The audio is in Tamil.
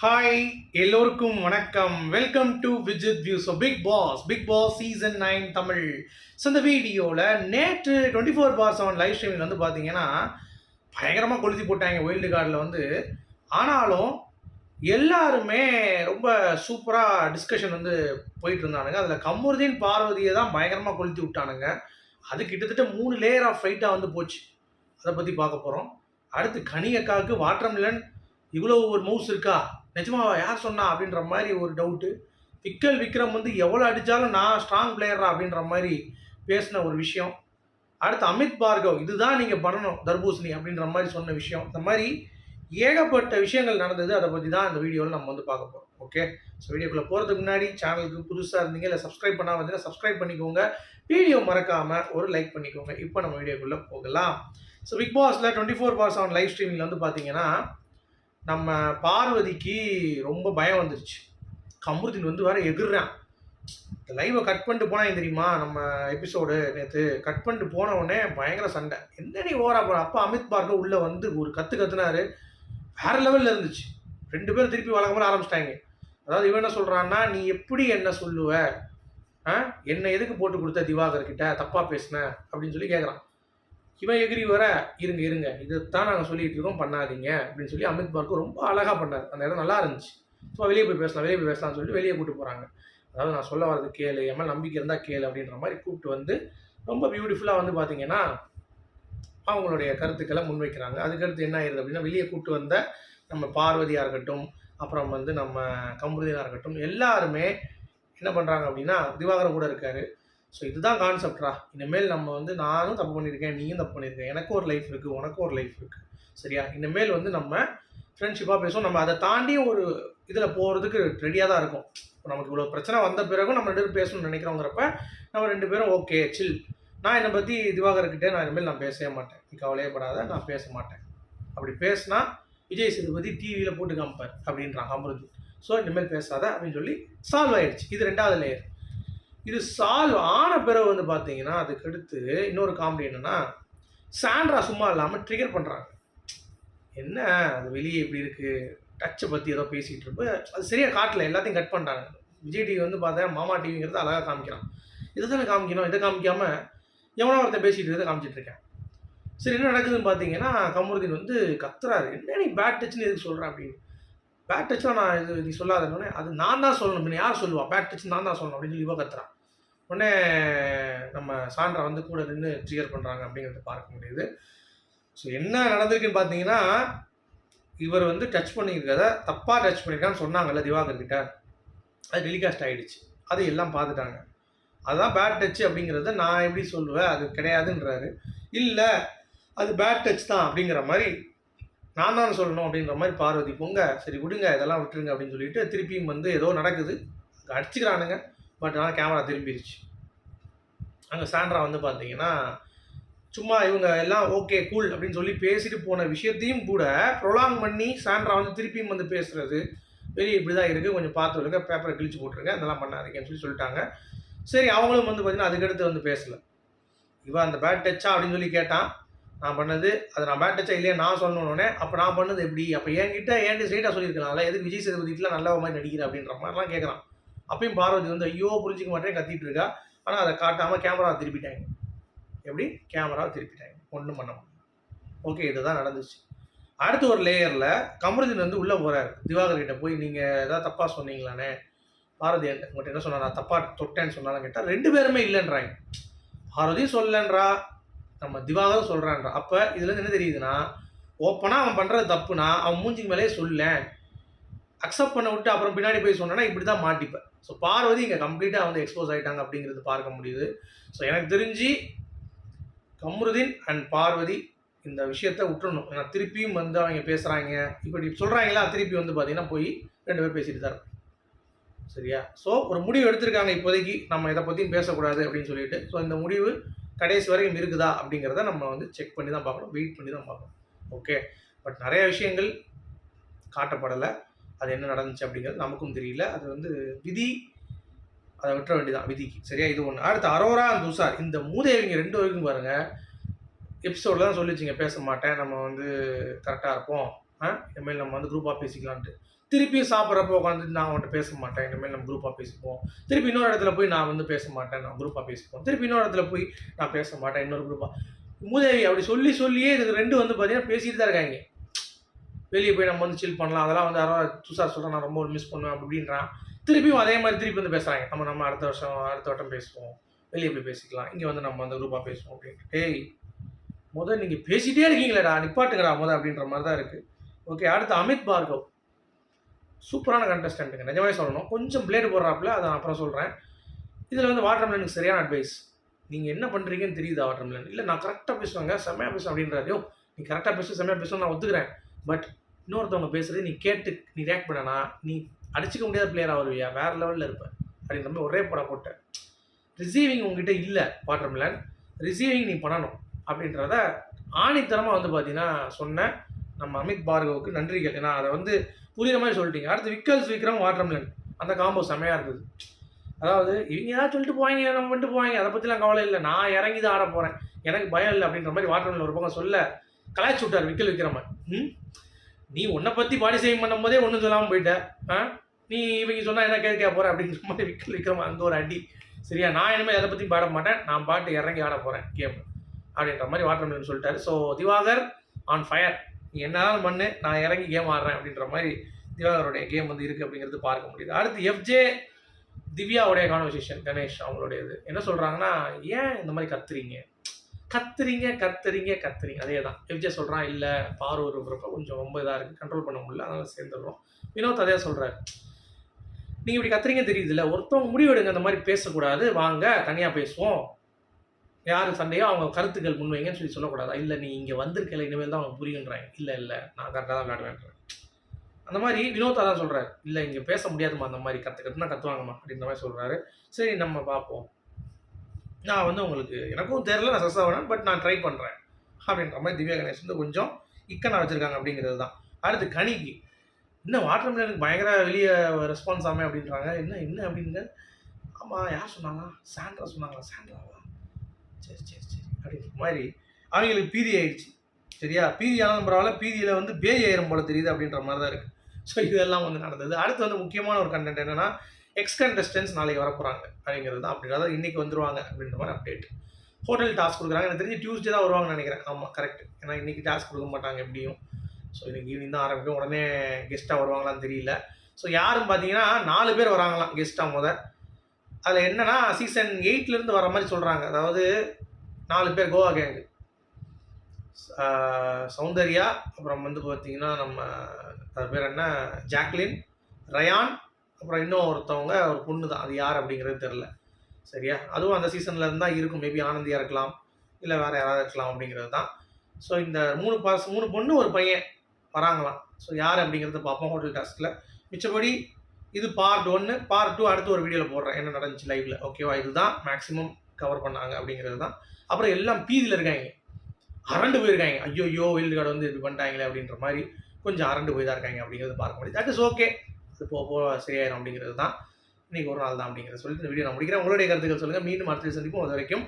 ஹாய் எல்லோருக்கும் வணக்கம். Welcome to Vijith view so Bigg Boss Bigg Boss season nine Tamil. So இந்த வீடியோவில் நேற்று twenty four by seven live ஸ்ட்ரீமில் வந்து பார்த்தீங்கன்னா பயங்கரமாக கொளுத்தி போட்டாங்க வைல்டு கார்டில் வந்து. ஆனாலும் எல்லாருமே ரொம்ப சூப்பராக டிஸ்கஷன் வந்து போயிட்டு இருந்தானுங்க. அதில் கமருதீன் பார்வதியை தான் பயங்கரமாக கொளுத்தி விட்டானுங்க. அது கிட்டத்தட்ட மூணு லேயர் ஆஃப் ஃபைட்டாக வந்து போச்சு. அதை பற்றி பார்க்க போகிறோம் அடுத்து கனியக்காவுக்கு வாட்டர்மிலன் இவ்வளோ ஒரு மவுஸ் இருக்கா? நிஜமாவா யார் சொன்னா அப்படின்ற மாதிரி ஒரு டவுட்டு விக்கல் விக்ரம் வந்து எவ்வளோ அடித்தாலும் நான் ஸ்ட்ராங் பிளேயரா அப்படின்ற மாதிரி பேசின ஒரு விஷயம். அடுத்து அமித் பார்கவ் இதுதான் நீங்கள் பண்ணணும் தர்பூசணி அப்படின்ற மாதிரி சொன்ன விஷயம். இந்த மாதிரி ஏகப்பட்ட விஷயங்கள் நடந்தது. அதை பற்றி தான் இந்த வீடியோவில் நம்ம வந்து பார்க்க போகிறோம் ஓகே ஸோ வீடியோக்குள்ளே போகிறதுக்கு முன்னாடி சேனலுக்கு புதுசாக இருந்தீங்க இல்லை சப்ஸ்கிரைப் பண்ணாமல் இருந்தீங்கன்னா சப்ஸ்கிரைப் பண்ணிக்கோங்க. வீடியோ மறக்காமல் ஒரு லைக் பண்ணிக்கோங்க. இப்போ நம்ம வீடியோக்குள்ளே போகலாம். ஸோ பிக் பாஸில் twenty four by seven live ஸ்ட்ரீமிங்கில் வந்து பார்த்தீங்கன்னா நம்ம பார்வதிக்கு ரொம்ப பயம் வந்துருச்சு. கமருதீன் வந்து வேற எகிர்றான். இந்த லைவை கட் பண்ணிட்டு போனா தெரியுமா? நம்ம எபிசோடு நேற்று கட் பண்ணிட்டு போன உடனே பயங்கர சண்டை. என்ன நீ ஓரா போற? அப்பா அமித் பார்க்க உள்ள வந்து ஒரு கத்து கத்துனாரு. வேற லெவல்ல இருந்துச்சு. ரெண்டு பேரும் திருப்பி வழக்கமாக ஆரம்பிச்சிட்டாங்க. அதாவது இவன் என்ன சொல்கிறான்னா நீ எப்படி என்ன சொல்லுவ? ஆ? எதுக்கு போட்டு கொடுத்த திவாகர் கிட்ட தப்பாக பேசின? அப்படின்னு சொல்லி கேட்குறான் இவன் எகிரி வர இருங்க இருங்க. இதைத்தான் நாங்கள் சொல்லிட்டு இருக்கோம் பண்ணாதீங்க அப்படின்னு சொல்லி அமித் பார்க்கு ரொம்ப அழகாக பண்ணார். அந்த இடம் நல்லா இருந்துச்சு. ஸோ வெளியே போய் பேசலாம் வெளியே போய் பேசலாம்னு சொல்லிட்டு வெளியே கூப்பிட்டு போகிறாங்க அதாவது நான் சொல்ல வரது கேளு என் மேலே நம்பிக்கை இருந்தால் கேளு அப்படின்ற மாதிரி கூப்பிட்டு வந்து ரொம்ப பியூட்டிஃபுல்லாக வந்து பார்த்தீங்கன்னா அவங்களுடைய கருத்துக்களை முன்வைக்கிறாங்க. அதுக்கடுத்து என்ன ஆயிருது அப்படின்னா வெளியே கூப்பிட்டு வந்த நம்ம பார்வதியாக இருக்கட்டும் அப்புறம் வந்து நம்ம கமருதியாக இருக்கட்டும் எல்லாருமே என்ன பண்ணுறாங்க அப்படின்னா திவாகரம் கூட இருக்காரு. ஸோ இதுதான் கான்செப்ட்ரா இனிமேல் நம்ம வந்து நானும் தப்பு பண்ணியிருக்கேன் நீயும் தப்பு பண்ணியிருக்கேன். எனக்கும் ஒரு லைஃப் இருக்குது உனக்கும் ஒரு லைஃப் இருக்குது சரியா? இனிமேல் வந்து நம்ம ஃப்ரெண்ட்ஷிப்பாக பேசுவோம். நம்ம அதை தாண்டி ஒரு இதில் போகிறதுக்கு ரெடியாக தான் இருக்கும். இப்போ நமக்கு இவ்வளோ பிரச்சனை வந்த பிறகும் நம்ம ரெண்டு பேரும் பேசணும்னு நினைக்கிறோங்கிறப்ப நம்ம ரெண்டு பேரும் ஓகே சில் நான் என்னை பற்றி திவாகர்கிட்டே நான் இனிமேல் நான் பேசவே மாட்டேன். நீ கவலையே படாத நான் பேச மாட்டேன். அப்படி பேசினா விஜய் சேதுபதி டிவியில் போட்டு காமிப்பார் அப்படின்றான் அமருதி. ஸோ இனிமேல் பேசாத அப்படின்னு சொல்லி சால்வ் ஆயிடுச்சு. இது ரெண்டாவது லேயர் இது சால்வ் ஆன பிறகு வந்து பார்த்தீங்கன்னா அதுக்கடுத்து இன்னொரு காமெடி என்னென்னா சாண்ட்ரா சும்மா இல்லாமல் ட்ரிகர் பண்ணுறாங்க என்ன? அது வெளியே இப்படி இருக்குது டச்சை பற்றி ஏதோ பேசிகிட்டு இருப்ப. அது சரியாக காட்டல. எல்லாத்தையும் கட் பண்ணுறாங்க விஜய் டிவி வந்து பார்த்தா மாமா டிவிங்கிறது அழகாக காமிக்கிறான். இதை தானே காமிக்கணும்? இதை காமிக்காமல் எவனோ ஒருத்தன் பேசிகிட்டு இருக்கிறத காமிச்சிட்டு இருக்கேன். சரி என்ன நடக்குதுன்னு பார்த்தீங்கன்னா கமருதீன் வந்து கத்துறாரு. என்ன நீ பேட் டச்னு எதுக்கு சொல்கிறேன் அப்படின்னு. பேட் டச்லாம் நான் இது நீ சொல்லாதனோடனே அது நான் தான் சொல்லணும். யார் சொல்லுவா? பேட் டச் நான் தான் சொல்லணும். அப்படின்னு சொல்லி இவ கத்துறான் உடனே நம்ம சாண்ட்ரா வந்து கூட நின்று ட்ரிகர் பண்ணுறாங்க அப்படிங்கிறத பார்க்க முடியுது. ஸோ என்ன நடந்திருக்குன்னு பார்த்தீங்கன்னா இவர் வந்து டச் பண்ணியிருக்கிறத தப்பாக டச் பண்ணியிருக்கான்னு சொன்னாங்கல்ல திவாகர் கிட்ட. அது டெலிகாஸ்ட் ஆகிடுச்சு அது எல்லாம் பார்த்துட்டாங்க. அதுதான் பேட் டச் அப்படிங்கிறத நான் எப்படி சொல்லுவேன்? அது கிடையாதுன்றாரு. இல்லை அது பேட் டச் தான் அப்படிங்கிற மாதிரி நான் தான் சொல்லணும் அப்படின்ற மாதிரி பார்வதி பொங்க சரி விடுங்க இதெல்லாம் விட்டுருங்க அப்படின்னு சொல்லிட்டு திருப்பியும் வந்து ஏதோ நடக்குது. அடிச்சுக்கிறானுங்க. பட் ஆனால் கேமரா திரும்பிடுச்சு அங்கே சாண்ட்ரா வந்து பார்த்தீங்கன்னா சும்மா இவங்க எல்லாம் ஓகே கூல் அப்படின்னு சொல்லி பேசிட்டு போன விஷயத்தையும் கூட ப்ரொலாங் பண்ணி சாண்ட்ரா வந்து திருப்பியும் வந்து பேசுறது. வெளியே இப்படி தான் இருக்குது கொஞ்சம் பார்த்து விடுங்க. பேப்பரை கிழிச்சு போட்டுருங்க. அதெல்லாம் பண்ணாதீங்கன்னு சொல்லி சொல்லிட்டாங்க. சரி அவங்களும் வந்து பார்த்தீங்கன்னா அதுக்கடுத்து வந்து பேசலை. இவன் அந்த பேட் டச்சா அப்படின்னு சொல்லி கேட்டான். நான் பண்ணது அது நான் பேட் டச்சா இல்லையா? நான் சொன்னோடனே அப்போ நான் பண்ணது எப்படி? அப்போ என்கிட்ட ஏன்ட்டு ஸ்ட்ரெயிட்டாக சொல்லியிருக்கலாம் எதுக்கு விஜய் சேதுபதிக்குலாம் நல்ல மாதிரி நடிக்கிற? அப்படின்ற மாதிரிலாம் கேட்குறான் அப்பயும் பார்வதி வந்து ஐயோ புரிஞ்சிக்க மாட்டேன் கத்திட்டு இருக்கா. ஆனால் அதை காட்டாமல் கேமரா திருப்பிட்டாங்க. எப்படி? கேமரா திருப்பிட்டாங்க. ஒன்றும் பண்ண முடியும் ஓகே இதுதான் நடந்துச்சு. அடுத்த ஒரு லேயரில் கமருதீன் வந்து உள்ளே போகிறாரு திவாகர் கிட்ட போய் நீங்கள் ஏதாவது தப்பாக சொன்னீங்களானே? பாரதி உங்கள்கிட்ட என்ன சொன்னா நான் தப்பாக தொட்டேன்னு சொன்னாலும் கேட்டால் ரெண்டு பேருமே இல்லைன்றாங்க. பாரதியும் சொல்லன்றா நம்ம திவாகரும் சொல்கிறான்றா அப்போ இதுலேருந்து என்ன தெரியுதுன்னா ஓப்பனாக அவன் பண்ணுறது தப்புனா அவன் மூஞ்சிக்கு மேலேயே சொல்லேன். அக்செப்ட் பண்ண விட்டு அப்புறம் பின்னாடி போய் சொன்னேன்னா இப்படி தான் மாட்டிப்பேன். ஸோ பார்வதி இங்கே கம்ப்ளீட்டாக வந்து எக்ஸ்போஸ் ஆகிட்டாங்க அப்படிங்கிறது பார்க்க முடியுது. ஸோ எனக்கு தெரிஞ்சு கம்ருதீன் அண்ட் பார்வதி இந்த விஷயத்த விட்டுணும் ஏன்னா திருப்பியும் வந்து அவங்க பேசுகிறாங்க இப்படி சொல்கிறாங்களா திருப்பி வந்து பார்த்தீங்கன்னா போய் ரெண்டு பேர் பேசிட்டு தான் சரியா? ஸோ ஒரு முடிவு எடுத்திருக்காங்க இப்போதைக்கு. நம்ம இதை பற்றியும் பேசக்கூடாது அப்படின்னு சொல்லிட்டு. ஸோ இந்த முடிவு கடைசி வரைக்கும் இருக்குதா அப்படிங்கிறத நம்ம வந்து செக் பண்ணி தான் பார்க்கணும். வெயிட் பண்ணி தான் பார்க்கணும். ஓகே பட் நிறைய விஷயங்கள் காட்டப்படலை. அது என்ன நடந்துச்சு அப்படிங்கிறது நமக்கும் தெரியல. அது வந்து விதி அதை விட்டுற வேண்டியதான் விதிக்கு. சரியா? இது ஒன்று அடுத்து அரோரா அண்ட் துஷார் இந்த மூதேவிங்க ரெண்டு வரைக்கும் பாருங்க எபிசோடில் தான் சொல்லிச்சிங்க பேச மாட்டேன். நம்ம வந்து கரெக்டாக இருப்போம். ஆ? இனிமேல் நம்ம வந்து குரூப்பாக பேசிக்கலான்ட்டு. திருப்பியும் சாப்பிட்றப்ப உட்காந்து நான் அவன்கிட்ட பேச மாட்டேன். இனிமேல் நம்ம குரூப்பாக பேசிப்போம். திருப்பி இன்னொரு இடத்துல போய் நான் வந்து பேச மாட்டேன். நான் குரூப்பாக பேசிப்போம். திருப்பி இன்னொரு இடத்துல போய் நான் பேச மாட்டேன். இன்னொரு குரூப்பாக மூதேவி அப்படி சொல்லி சொல்லியே இதுக்கு ரெண்டு வந்து பார்த்தீங்கன்னா பேசிட்டு தான் இருக்காங்க. வெளியே போய் நம்ம வந்து சில் பண்ணலாம். அதெல்லாம் வந்து யாரோ துஷார் சொல்கிறேன் நான் ரொம்ப மிஸ் பண்ணுவேன் அப்படின்றான் திருப்பியும் அதே மாதிரி திருப்பி வந்து பேசுகிறாங்க நம்ம நம்ம அடுத்த வருஷம் அடுத்த வட்டம் பேசுவோம். வெளியே போய் பேசிக்கலாம். இங்கே வந்து நம்ம அந்த குரூப்பாக பேசுவோம் அப்படின்ட்டு டேய் முதல் நீங்கள் பேசிட்டே இருக்கீங்களேடா. நிப்பாட்டுங்கடா முதல் அப்படின்ற மாதிரி தான் இருக்குது ஓகே அடுத்து அமித் பார்கவ். சூப்பரான கண்டஸ்டண்ட்டுங்க நிஜமே சொல்லணும். கொஞ்சம் பிளேடு போடுறாப்புல அதை நான் அப்புறம் சொல்கிறேன் இதில் வந்து வாட்டர் மிலனுக்கு சரியான அட்வைஸ் நீங்கள் என்ன பண்ணுறீங்கன்னு தெரியுதா வாட்டர் மிலன் இல்லை நான் கரெக்டாக பேசுவாங்க செம்மையாக பேசுவேன் அப்படின்றாரையோ நீ கரெக்டாக பேசு செம்மையாக பேசுவேன் நான் ஒத்துக்கிறேன். பட் இன்னொருத்தவங்க பேசுறது நீ கேட்டு நீ ரியாக்ட் பண்ணனா நீ அடிச்சுக்க முடியாத பிளேயராக வருவியா? வேற லெவலில் இருப்பேன் அப்படின்ற மாதிரி ஒரே படம் போட்டேன். ரிசீவிங் உங்ககிட்ட இல்லை வாட்டர் மிலன் ரிசீவிங் நீ பண்ணணும் அப்படின்றத ஆணித்தரமாக வந்து பார்த்தீங்கன்னா சொன்னேன் நம்ம அமித் பார்கவுக்கு நன்றிகள். ஏன்னா அதை வந்து புரியுற மாதிரி சொல்லிட்டீங்க. அடுத்து விக்கல்ஸ் விக்ரம் வாட்டர் மிலன் அந்த காம்போ செமையாக இருந்தது. அதாவது இவங்க ஏதாவது சொல்லிட்டு போவாங்க நம்ம பண்ணிட்டு போவாங்க அதை பற்றிலாம் கவலை இல்லை. நான் இறங்கி தான் ஆட போகிறேன் எனக்கு பயம் இல்லை அப்படின்ற மாதிரி வாட்டர் மிலன் ஒரு பக்கம் சொல்ல கலாய்ச்சி விட்டார் விக்கல் விக்ரமன் ம்? நீ உன்னை பற்றி பாடி சேவிங் பண்ணும்போதே ஒன்றும் சொல்லாமல் போயிட்ட. ஆ? நீ இவங்க சொன்னால் என்ன கேட்க போகிற அப்படிங்கிற மாதிரி விக்கல் விக்ரமன் அந்த ஒரு அடி. சரியா? நான் இனிமேல் எதை பற்றியும் பாட மாட்டேன். நான் பாட்டு இறங்கி ஆட போகிறேன் கேம். அப்படின்ற மாதிரி வாட்டர் சொல்லிட்டாரு. ஸோ திவாகர் ஆன் ஃபயர் நீ என்னதான் பண்ணு நான் இறங்கி கேம் ஆடுறேன் அப்படின்ற மாதிரி திவாகருடைய கேம் வந்து இருக்குது அப்படிங்கிறது பார்க்க முடியுது. அடுத்து எஃப்ஜே திவ்யாவுடைய கான்வர்சேஷன் கணேஷ் அவங்களுடையது. என்ன சொல்கிறாங்கன்னா ஏன் இந்த மாதிரி கத்துறீங்க? கத்துறீங்க கத்துறீங்க கத்துறீங்க. அதே தான் எஃப்ஜே சொல்கிறான் இல்லை பார் இருக்கிறப்ப கொஞ்சம் ரொம்ப இதாக இருக்குது கண்ட்ரோல் பண்ண முடியல. அதனால் சேர்ந்துடுறோம். வினோத் அதே சொல்கிறாரு நீங்கள் இப்படி கத்துறீங்க தெரியுதுல்ல. ஒருத்தவங்க முடிவெடுங்க அந்த மாதிரி பேசக்கூடாது. வாங்க தனியாக பேசுவோம். யார் சண்டையோ அவங்க கருத்துக்கள் முன்வைங்கன்னு சொல்லி சொல்லக்கூடாதா? இல்லை நீ இங்கே வந்திருக்கல. இனிமேல் தான் அவங்க புரியுன்றாங்க இல்லை இல்லை. நான் கரெக்டாக தான் விளையாடுவேன்றேன் அந்த மாதிரி வினோத் தான் சொல்கிறாரு இல்லை இங்கே பேச முடியாதுமா அந்த மாதிரி கற்று கற்றுனா கற்றுவாங்கம்மா அப்படின்ற மாதிரி சொல்கிறாரு சரி நம்ம பார்ப்போம். நான் வந்து உங்களுக்கு எனக்கும் தெரில நான் சக்ஸஸ் ஆகணும் பட் நான் ட்ரை பண்ணுறேன் அப்படின்ற மாதிரி திவ்யா கணேஷ் வந்து கொஞ்சம் இக்கனாக வச்சுருக்காங்க அப்படிங்கிறது தான். அடுத்து கனிக்கு இன்னும் வாட்டர் மிலனுக்கு பயங்கர வெளியே ரெஸ்பான்ஸ் ஆமே அப்படின்றாங்க. என்ன என்ன அப்படிங்க? ஆமாம் யார் சொன்னாங்க? சாண்ட்ரா சொன்னாங்களா? சாண்ட்ராவா? சரி சரி சரி. அப்படின்ற மாதிரி அவங்களுக்கு பீதி ஆயிடுச்சு. சரியா? பீதி ஆனாலும் பரவாயில்ல பீதியில் வந்து பேய் ஆயிரம் போல தெரியுது அப்படின்ற மாதிரி தான் இருக்குது ஸோ இதெல்லாம் வந்து நடந்தது. அடுத்து வந்து முக்கியமான ஒரு கண்டென்ட் என்னென்னா எக்ஸ் கண்டஸ்டன்ஸ் நாளைக்கு வர போகிறாங்க அப்படிங்கிறது தான். அப்படி அதாவது இன்றைக்கி வந்துருவாங்க அப்படின்ற மாதிரி அப்டேட் ஹோட்டல் டாஸ்க் கொடுக்குறாங்க. எனக்கு தெரிஞ்சு டியூஸ்டே தான் வருவாங்கன்னு நினைக்கிறேன். ஆமாம் கரெக்ட் ஏன்னா இன்றைக்கி டாஸ்க் கொடுக்க மாட்டாங்க எப்படியும். ஸோ இன்னைக்கு ஈவினிங் தான் ஆரம்பிக்கும். உடனே கெஸ்ட்டாக வருவாங்களான்னு தெரியல. ஸோ யாரும் பார்த்தீங்கன்னா நாலு பேர் வராங்களாம் கெஸ்ட்டாக முத. அதில் என்னன்னா சீசன் எயிட்லேருந்து வர மாதிரி சொல்கிறாங்க அதாவது நாலு பேர் கோவா கேங்கு சௌந்தர்யா அப்புறம் வந்து பார்த்தீங்கன்னா நம்ம அது பேர் என்ன? ஜாக்லின் ரயான் அப்புறம் இன்னும் ஒருத்தவங்க ஒரு பொண்ணு தான். அது யார் அப்படிங்கிறது தெரில சரியா? அதுவும் அந்த சீசனில் இருந்தால் இருக்கும். மேபி ஆனந்தியாக இருக்கலாம். இல்லை வேறு யாராவது இருக்கலாம் அப்படிங்கிறது தான். ஸோ இந்த மூணு பாஸ் மூணு பொண்ணு ஒரு பையன் வராங்களாம். ஸோ யார் அப்படிங்கிறத பார்ப்போம் ஹோட்டல் டாஸ்கில் மிச்சபடி இது பார்ட் ஒன்று பார்ட் டூ அடுத்து ஒரு வீடியோவில் போடுறேன். என்ன நடந்துச்சு லைவில் ஓகேவா இதுதான் மேக்ஸிமம் கவர் பண்ணாங்க அப்படிங்கிறது தான். அப்புறம் எல்லாம் பீதியில் இருக்காங்க. அரண்டு போயிருக்காங்க. ஐயோ ஐயோ வைல்டு கார்டு வந்து இப்படி பண்ணிட்டாங்களே அப்படின்ற மாதிரி கொஞ்சம் அரண்டு போய் தான் இருக்காங்க அப்படிங்கிறது பார்க்க முடியும் தட் இஸ் ஓகே அது போக போக சரியாயிடும் அப்படிங்கிறது தான். இன்னைக்கு ஒரு நாள் தான் அப்படிங்கிறத சொல்லிட்டு இந்த வீடியோ நான் முடிக்கிறேன். உங்களுடைய கருத்துக்கள் சொல்லுங்கள் மீண்டும் அடுத்த சந்திப்போம். அது வரைக்கும்